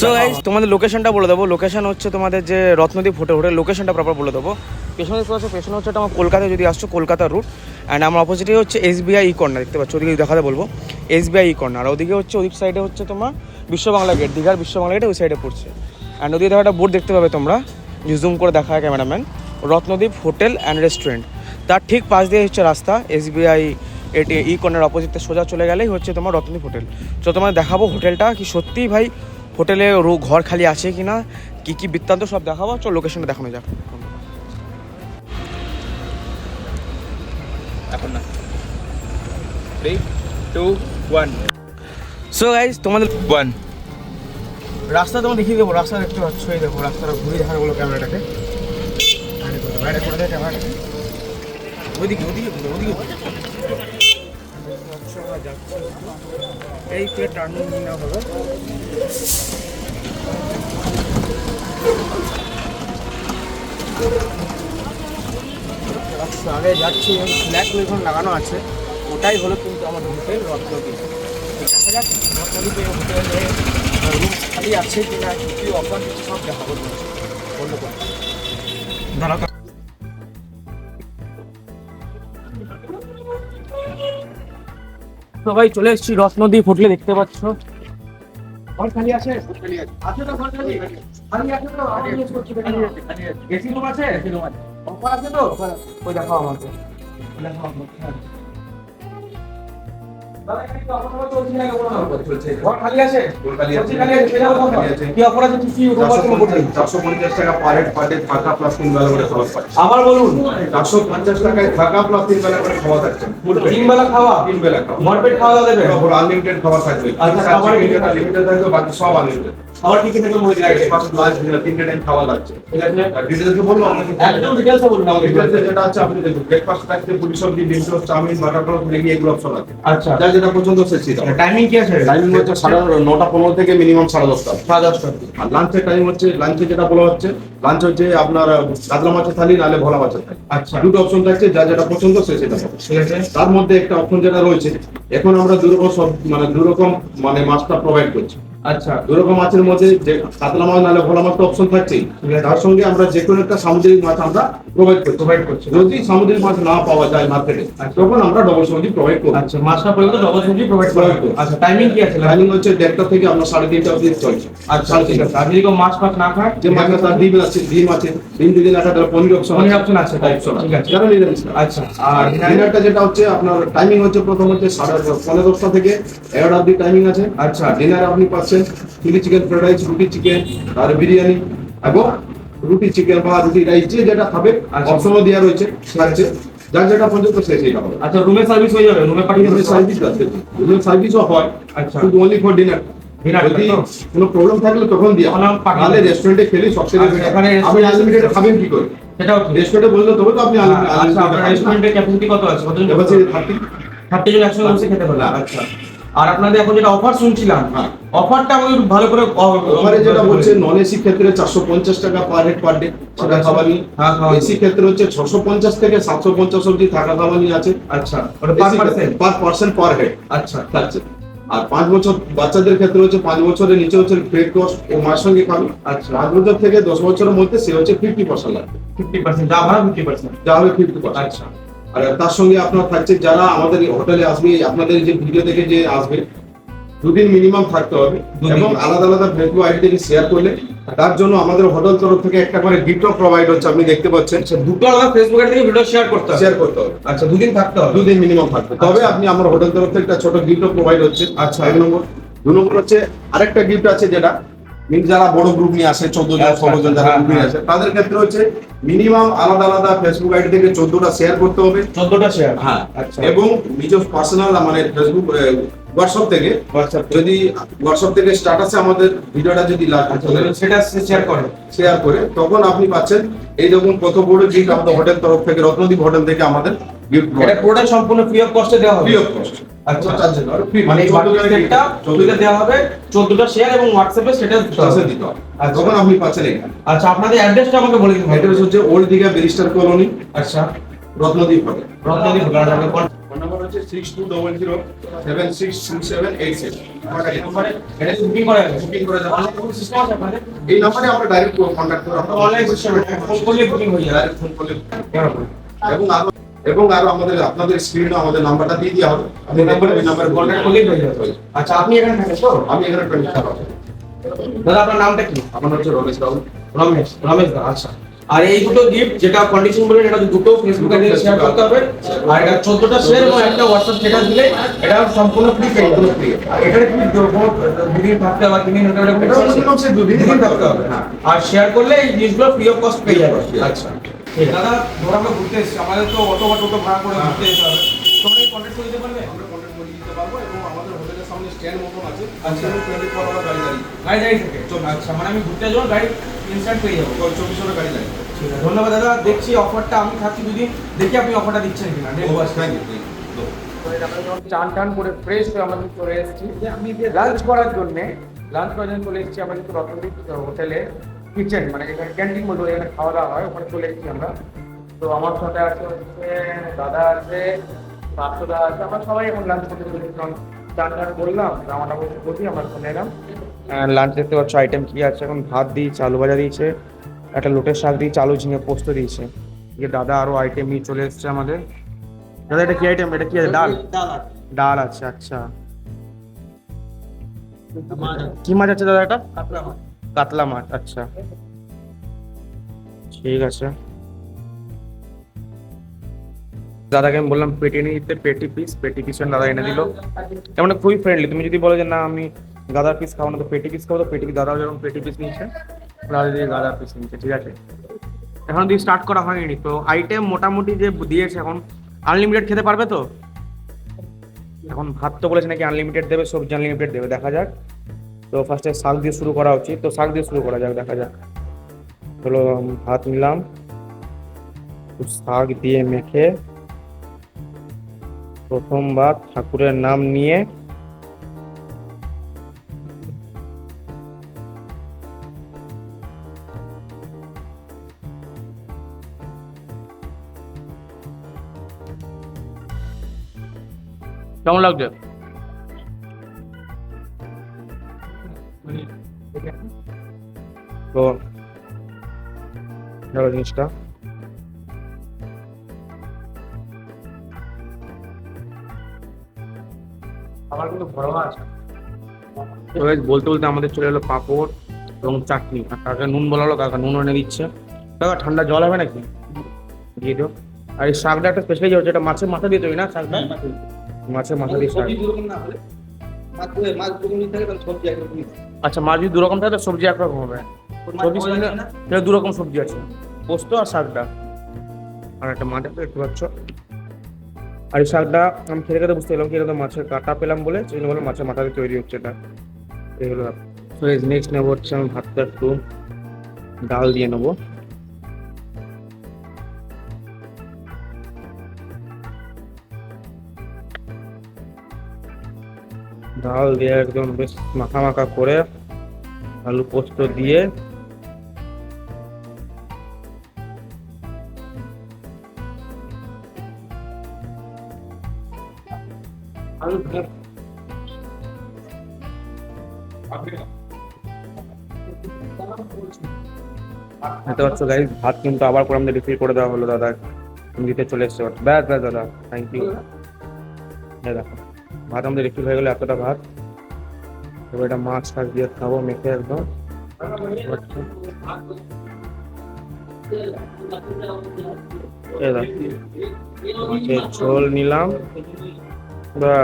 So তোমাদের লোকেশনটা বলে দেবো। লোকেশন হচ্ছে তোমাদের যে রত্নদ্বীপ হোটেল হোটেল লোকেশনটা প্রপার বলে দেবো। পেছনে দেখতে পাচ্ছ, পেছনে হচ্ছে আমার কলকাতায় যদি আসছো কলকাতার রুট অ্যান্ড আমার অপোজিটে হচ্ছে এসবিআই ই কর্নার দেখতে পাচ্ছ, ওদিকে দেখাতে বলব। এসবিআই ই কর্নার ওদিকে হচ্ছে, ওদিক সাইডে হচ্ছে তোমার বিশ্ব বাংলা গেট দীঘার বিশ্ব বাংলা গেটে ওই সাইডে পড়ছে। অ্যান্ড ওদিকে দেখো একটা বোর্ড দেখতে পাবে তোমরা, যে জুম করে দেখা হয় cameraman Ratnadwip hotel and restaurant তার ঠিক পাশ দিয়ে হচ্ছে রাস্তা এসবিআই এটি ই কর্নার অপোজিটে সোজা চলে গেলেই হচ্ছে তোমার রত্নদ্বীপ হোটেল। তো তোমার দেখাবো হোটেলটা কি সত্যিই ভাই হোটেলে রো- ঘর খালি আছে কি না কী কী বৃত্তান্ত সব দেখাবো চল লোকেশনটা দেখানো যাক। এখন না। Three two one so guys তোমাদের ওয়ান রাস্তা তোমার দেখিয়ে দেবো রাস্তা দেখতে পাচ্ছ এই দেখো রাস্তাটা ঘুরে দেখানো বলো ক্যামেরাটাকে। বাইরে করে দেয় ক্যামেরাটাকে। ওইদিকে ওদিকে ওদিকে। এই থেকে টার্নিং নেওয়া হবে। রাস্তা আগে যাচ্ছি ফ্ল্যাগ এখন লাগানো আছে। ওটাই হলো কিন্তু আমার হোটেল রত্নদ্বীপ দেখা যাক রত্নদ্বীপে হোটেলে রুম খালি আছে কি না কি অফার কিছু সব দেখাবো তোমাকে। বলল তো ভাই সবাই চলে এসেছি নদী ফুটলে দেখতে পাচ্ছ। ঘর খালি আছে? আছে। তো ঘর খালি? খালি আছে তো? আবার জিজ্ঞেস করছি খালি আছে। খালি আছে। এসি রুম আছে? এসি রুম আছে। অফার আছে তো? ওই দেখো আমাকে। দেখো আপনার। আবার বলুন চারশো পঞ্চাশ টাকায় থাকা প্লাস তিন বেলা করে খাওয়া থাকছে তিন বেলা খাওয়া তিন বেলা খাওয়া ভরপেট খাওয়া দেবে আনলিমিটেড খাবার থাকবে খাবার লিমিটেড থাকবে বাকি সব আনলিমিটেড আবার কি কি থেকে মনে তিনটে টাইম খাওয়া লাগছে। ঠিক আছে? ডিটেলসে বলব আপনাকে? একদম ডিটেলসে বলুন আমাকে। ডিটেলসে যেটা আছে আপনি দেখুন। ব্রেকফাস্ট পুরি সবজি ডিম টোস্ট চাউমিন বাটার ম্যাগি এগুলো অপশন আছে। আচ্ছা। যার যেটা পছন্দ সে সেটা টাইমিং কি আছে? টাইমিং হচ্ছে সাড়ে নটা পনেরো থেকে মিনিমাম সাড়ে দশটা। সাড়ে দশটা আর লাঞ্চের টাইম হচ্ছে লাঞ্চে যেটা বলা হচ্ছে লাঞ্চ হচ্ছে আপনার কাতলা মাছের থালি নাহলে ভোলা মাছের থালি। আচ্ছা। দুটো অপশন থাকছে যা যেটা পছন্দ সে সেটা। ঠিক আছে। তার মধ্যে একটা অপশন যেটা রয়েছে এখন আমরা দুরকম সব মানে দুরকম মানে মাছটা প্রোভাইড করছি। আচ্ছা দুরকম মাছের মধ্যে যে কাতলা মাছ নাহলে ভোলা মাছ তো অপশন থাকছেই তার সঙ্গে আমরা যে কোনো একটা সামুদ্রিক মাছ আমরা প্রোভাইড করছি। প্রোভাইড করছে। যদি সামুদ্রিক মাছ না পাওয়া যায় মার্কেটে তখন আমরা ডবল সবজি প্রোভাইড করব। আচ্ছা মাছটা পর্যন্ত ডবল সবজি প্রোভাইড করা হবে আচ্ছা টাইমিং কি আছে? টাইমিং হচ্ছে দেড়টা থেকে আমরা সাড়ে তিনটা অবধি চলছে। আচ্ছা সাড়ে তিনটা। আর যদি মাছ ফাছ না খায় যে মাছ তার ডিম আছে ডিম আছে ডিম যদি না খায় তাহলে পনির অপশন পনির option আছে, অপশন ঠিক আছে। যারা আচ্ছা। আর ডিনারটা যেটা হচ্ছে আপনার টাইমিং হচ্ছে প্রথম হচ্ছে সাড়ে পনেরো দশটা থেকে এগারোটা অব্দি টাইমিং আছে। আচ্ছা। ডিনার আপনি পাচ্ছেন চিলি চিকেন ফ্রাইড রাইস রুটি চিকেন আর বিরিয়ানি এবং রুটি চিকেন বা রুটি রাইস যে যেটা খাবে আচ্ছা। অপশনও দেওয়া রয়েছে থাকছে যার যেটা পর্যন্ত সে সেটা হবে আচ্ছা রুমে সার্ভিস হয়ে যাবে রুমে পাঠিয়ে সার্ভিস আছে। রুমে সার্ভিসও হয় আচ্ছা। শুধু অনলি ফর ডিনার যদি কোনো প্রবলেম থাকলে তখন দিয়ে। নাহলে রেস্টুরেন্টে খেলে সবচেয়ে আচ্ছা, এখানে আপনি আনলিমিটেড খাবেন কি করে? ঠিক। রেস্টুরেন্টে বললে তবে তো আপনি আচ্ছা আপনার রেস্টুরেন্টের ক্যাপাসিটি কত আছে? কতজন থার্টি থার্টি জন একসঙ্গে বসে খেতে পারবে আচ্ছা। আর আপনাদের এখন যেটা অফার শুনছিলাম হ্যাঁ। অফারটা আমাকে ভালো করে ওখানে যেটা বলছে নন এসি ক্ষেত্রে চারশো পঞ্চাশ টাকা পার হেড পার ডে সেটা আচ্ছা। খাবার নিয়ে। হ্যাঁ, এসি ক্ষেত্রে হচ্ছে ছশো পঞ্চাশ থেকে সাতশো পঞ্চাশ অব্দি থাকা খাবার নিয়ে আছে। আচ্ছা পার পার্সেন্ট পার হেড আচ্ছা। থাকছে আর পাঁচ বছর বাচ্চাদের ক্ষেত্রে হচ্ছে পাঁচ বছরের নিচে হচ্ছে ফ্রেড কস্ট ও মায়ের সঙ্গে খাবে। আচ্ছা। পাঁচ বছর থেকে দশ বছরের মধ্যে সে হচ্ছে ফিফটি পার্সেন্ট লাগবে। ফিফটি পার্সেন্ট যা ভাড়া ফিফটি পার্সেন্ট যা হবে ফিফটি পার্সেন্ট আচ্ছা। আর তার সঙ্গে আপনার থাকছে যারা আমাদের হোটেলে আসবে আপনাদের যে ভিডিও দেখে যে আসবে দুদিন মিনিমাম থাকতে হবে এবং আলাদা আলাদা ফেসবুক আইডি থেকে শেয়ার করলে তার জন্য আমাদের হোটেল তরফ থেকে একটা করে গিফটও প্রোভাইড হচ্ছে আপনি দেখতে পাচ্ছেন। আচ্ছা দুটো আলাদা ফেসবুক থেকে ভিডিও শেয়ার করতে হবে। শেয়ার করতে হবে। আচ্ছা দুদিন থাকতে হবে। দুদিন মিনিমাম থাকবে। তবে আপনি আমার হোটেল তরফ থেকে একটা ছোট গিফটও প্রোভাইড হচ্ছে। আচ্ছা। এক নম্বর। দু নম্বর হচ্ছে আরেকটা গিফট আছে যেটা যারা বড় গ্রুপ নিয়ে আসে চোদ্দ জন ষোলো জন যারা হ্যাঁ, গ্রুপ নিয়ে আসে তাদের ক্ষেত্রে হচ্ছে মিনিমাম আলাদা আলাদা ফেসবুক আইডি থেকে চোদ্দটা শেয়ার করতে হবে। চোদ্দটা শেয়ার হ্যাঁ আচ্ছা। এবং নিজ পার্সোনাল মানে ফেসবুক হোয়াটসঅ্যাপ থেকে যদি হোয়াটসঅ্যাপ থেকে স্ট্যাটাসে আমাদের ভিডিওটা যদি আচ্ছা সেটা শেয়ার করে। শেয়ার করে তখন আপনি পাচ্ছেন এই দেখুন কত বড় গিফট আমাদের হোটেল তরফ থেকে রত্নদ্বীপ হোটেল থেকে আমাদের গিফট এটা পুরোটা সম্পূর্ণ ফ্রি অফ কস্টে দেওয়া হবে। ফ্রি অফ কস্ট আচ্ছা। মানে মানে চোদ্দ বাকি জনের সেটটা চোদ্দটা দেওয়া হবে চোদ্দটা শেয়ার এবং হোয়াটসঅ্যাপে সেটা দিতে হবে। দিতে হবে। আচ্ছা। তখন আপনি পাচ্ছেন এখানে। আচ্ছা আপনাদের অ্যাড্রেসটা আমাকে বলে দিন। হচ্ছে ওল্ড দীঘা ব্যারিস্টার কলোনি আচ্ছা। রত্নদ্বীপ নাম্বার হচ্ছে six two double zero seven six two seven eight আপনাদের? এই নাম্বারে আমরা ডাইরেক্ট কন্ট্যাক্ট করে অনলাইন ফোন করলে বুকিং হয়ে যাবে। ফোন করলে এবং আরও এবং আরও আমাদের আপনাদের স্ক্রিনে আমাদের নাম্বারটা দিয়ে দেওয়া হবে। আপনি নাম্বারে ওই নাম্বারে কন্ট্যাক্ট করলেই হয়ে যাবে আচ্ছা আপনি এখানে থাকেন তো? আমি এখানে টোয়েন্টি ফোর দাদা আপনার নামটা কি? আমার নাম হচ্ছে রমেশ রাহুল রমেশ রমেশ দা আচ্ছা। আর এই দুটো গিফট যেটা কন্ডিশন বলেন এটা দুটো ফেসবুকে দিয়ে শেয়ার করতে হবে। আর এটা চোদ্দটা শেয়ার এবং একটা হোয়াটসঅ্যাপ স্ট্যাটাস দিলে এটা সম্পূর্ণ ফ্রি যাবে আর এখানে কি দুদিন থাকতে হবে তিন দিন থাকতে হবে? এটা দুদিন থাকতে হবে। হ্যাঁ। আর শেয়ার করলে এই জিনিসগুলো ফ্রি অফ কস্ট পেয়ে যাবে। আচ্ছা। দাদা ধরো আমরা ঘুরতে এসেছি। আমাদের তো অটো বা টোটো ভাড়া করে ঘুরতে যেতে হবে। তোমরা এই কন্ট্যাক্ট করে দিতে পারবে? আমরা কন্ট্যাক্ট করে দিতে পারব এবং আমাদের হোটেলের সামনে স্ট্যান্ড মতন আছে। আচ্ছা। টোয়েন্টি ফোর আওয়ার গাড়ি দাঁড়িয়ে গাড়ি গাড়ি থেকে। আচ্ছা মানে আমি ঘুরতে যাব গাড়ি ইনস্ট্যান্ট পেয়ে যাব। চব্বিশ ঘণ্টা গাড়ি দাঁড়িয়ে ঠিক আছে। ধন্যবাদ দাদা দেখছি অফারটা আমি থাকছি দুদিন। দেখি আপনি অফারটা দিচ্ছেন কিনা। দেখব আজকে। থ্যাংক ইউ চান টান করে ফ্রেশ হয়ে আমাদের চলে এসেছি। আমি লাঞ্চ করার জন্য লাঞ্চ করার জন্য চলে এসেছি আমরা কিন্তু রতনদীপ হোটেলে কিচেন মানে এখানে ক্যান্টিন বলতে এখানে খাওয়া দাওয়া হয় ওখানে চলে এসেছি আমরা। তো আমার সাথে আছে হচ্ছে দাদা আছে পার্থদা আছে আমরা সবাই এখন লাঞ্চ করতে চলে কারণ চান টান করলাম জামাটা বসে বসি আমরা চলে এলাম। লাঞ্চ দেখতে পাচ্ছ আইটেম কি আছে? এখন ভাত দিয়েছে আলু ভাজা দিয়েছে একটা লোটের শাক দিয়েছে আলু ঝিঙে পোস্ত দিয়েছে। যে দাদা আরও আইটেম নিয়ে চলে এসেছে আমাদের। দাদা এটা কি আইটেম এটা কি আছে? ডাল? ডাল আছে। আচ্ছা। কি মাছ আছে দাদা এটা? কাতলা মাছ। আচ্ছা। ঠিক আছে। দাদাকে আমি বললাম, পেটি নিয়ে দিতে পেটি পিস পেটি পিস দাদা এনে দিল। তেমন খুবই ফ্রেন্ডলি তুমি যদি বলো যে, না, আমি গাদার পিস খাব না, তো পেটি পিস খাব। তো পেটি দাদাও যেরকম পেটি পিস নিচ্ছে দাদা দিয়ে গাদার পিস নিচ্ছে ঠিক আছে। এখন দিয়ে স্টার্ট করা হয়নি, তো আইটেম মোটামুটি যে দিয়েছে এখন আনলিমিটেড খেতে পারবে তো? এখন ভাত তো বলেছে নাকি আনলিমিটেড দেবে, সবজি আনলিমিটেড দেবে, দেখা যাক। তো ফার্স্টে শাক দিয়ে শুরু করা উচিত। তো শাক দিয়ে শুরু করা যাক, দেখা যাক। চলো ভাত নিলাম। শাক দিয়ে মেখে প্রথমবার ঠাকুরের নাম নিয়ে কেমন লাগছে? তো জিনিসটা। আমার কিন্তু বলতে বলতে আমাদের চলে এলো পাঁপড় এবং চাটনি। আর কাকা নুন বলালো কাকা নুন এনে দিচ্ছে। কাকা ঠান্ডা জল হবে নাকি? দিয়ে দিও। আর এই শাকটা একটা স্পেশালি হচ্ছে এটা মাছের মাথা দিয়ে তৈরি না শাকটা? মাছের মাথা। দিয়ে শাক। আচ্ছা মাছ যদি দু রকম থাকে তো সবজি একরকম হবে। সবজি রকম সবজি আছে। পোস্ত আর শাকটা আর একটা মাঠে আছে দেখতে পাচ্ছ। আর এই শাকটা আমি খেতে খেতে বুঝতে পেলাম কি এটা তো মাছের কাটা পেলাম বলে সেই জন্য বললাম মাছের মাথা দিয়ে তৈরি হচ্ছে এটা। এই হলো তো নেক্সট নেব হচ্ছে আমি ভাতটা একটু ডাল দিয়ে নেব। ডাল দিয়ে একদম বেশ মাখা মাখা করে আলু পোস্ত দিয়ে দেখতে পাচ্ছ গাইজ ভাত কিন্তু আবার করে আমাদের রিফিল করে দেওয়া হলো, দাদা। দিতে চলে এসছে। ব্যাস ব্যাস, দাদা থ্যাংক ইউ দেখো। ভাত আমাদের একটু হয়ে গেলো এতটা ভাত। এবার এটা মাছ ফাছ দিয়ে খাব, মেখে একদম। ঝোল নিলাম। বা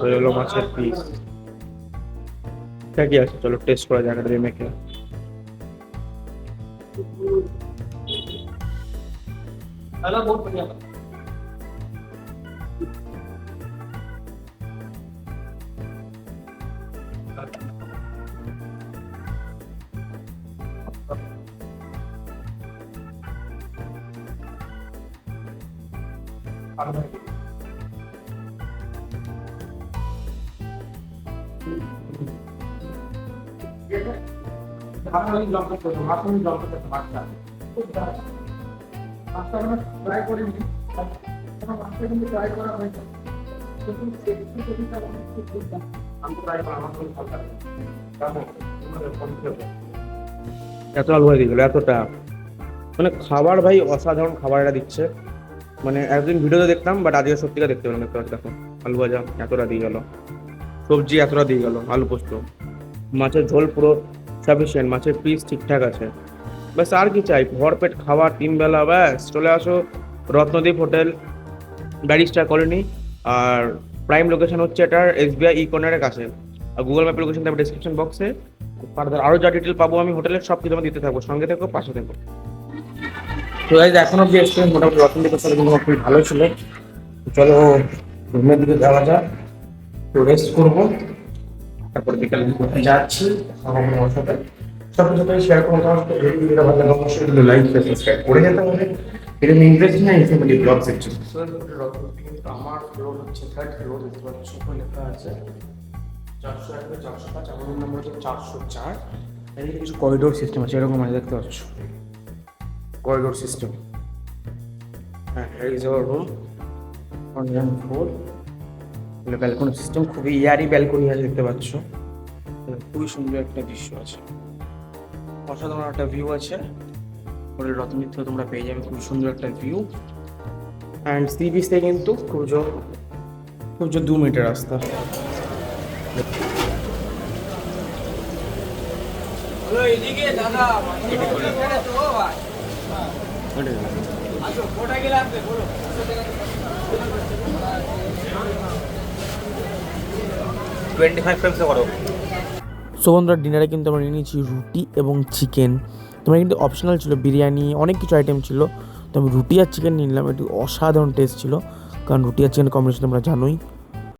হয়ে গেলো মাছের পিস ঠিকই আছে, চলো টেস্ট করা যাক, এটা মেখে। হ্যালো, বহুত এত আলু হয়ে গেল এতটা। মানে খাবার ভাই অসাধারণ খাবার এটা দিচ্ছে। মানে একদিন ভিডিওতে দেখতাম বাট আজকে সত্যিকার দেখতে পেলাম দেখতে দেখো, আলু ভাজা, এতটা দিয়ে গেল। সবজি এতটা দিয়ে গেল, আলু পোস্ত। মাছের ঝোল পুরো সাফিসিয়েন্ট মাছের পিস ঠিকঠাক আছে। ব্যাস, আর কি চাই? ভরপেট খাবার তিন বেলা, ব্যাস, চলে আসো রত্নদ্বীপ হোটেল, ব্যারিস্টার কলোনি, আর প্রাইম লোকেশন হচ্ছে এটার এসবিআই ই কর্নারের কাছে। আর গুগল ম্যাপের লোকেশন দেবো ডিসক্রিপশন বক্সে ফার্দার আরও যা ডিটেল পাবো আমি হোটেলের সব কিছু দিতে থাকব। সঙ্গে থাকব পাশে থাকব তো গাইজ এখন অব্দি এক্সপিরিয়েন্স মোটামুটি রতনদীপের সাথে কিন্তু খুবই ভালো ছিল। চলো, রুমের দিকে যাওয়া যাক। তো রেস্ট করব। তারপর বিকালে কোথায় যাচ্ছি, আমার সাথে। সব কিছু শেয়ার করব তোমার করে যেতে হবে। এটা ইন্টারেস্টিং না ইনফরমেটিভ ব্লগ সেকশন কিন্তু আমার ফ্লোর হচ্ছে থার্ড দেখতে পাচ্ছ লেখা আছে চারশো এক চারশো পাঁচ, আমার নম্বর হচ্ছে চারশো চার। এদিকে কিছু করিডোর সিস্টেম আছে, এরকম আছে, দেখতে পাচ্ছ। করিডোর সিস্টেম হ্যাঁ এই যে room on four balcony system খুবই ইয়ারি ব্যালকনি আছে দেখতে পাচ্ছ। খুবই সুন্দর একটা দৃশ্য আছে। অসাধারণ একটা ভিউ আছে। রতনদীপ থেকে তোমরা পেয়ে যাবে খুব সুন্দর একটা ভিউ অ্যান্ড সি বিচ থেকে কিন্তু খুব জোর খুব জোর দু মিনিটের রাস্তা। টোয়েন্টি ফাইভ ফ্রেমসে করো। সো বন্ধুরা ডিনারে কিন্তু আমরা নিয়ে নিয়েছি রুটি এবং চিকেন তোমার কিন্তু অপশনাল ছিল, বিরিয়ানি, অনেক কিছু আইটেম ছিল। তো আমি রুটি আর চিকেন নিয়ে নিলাম, একটু অসাধারণ টেস্ট ছিল। কারণ রুটি আর চিকেন কম্বিনেশন তোমরা জানোই।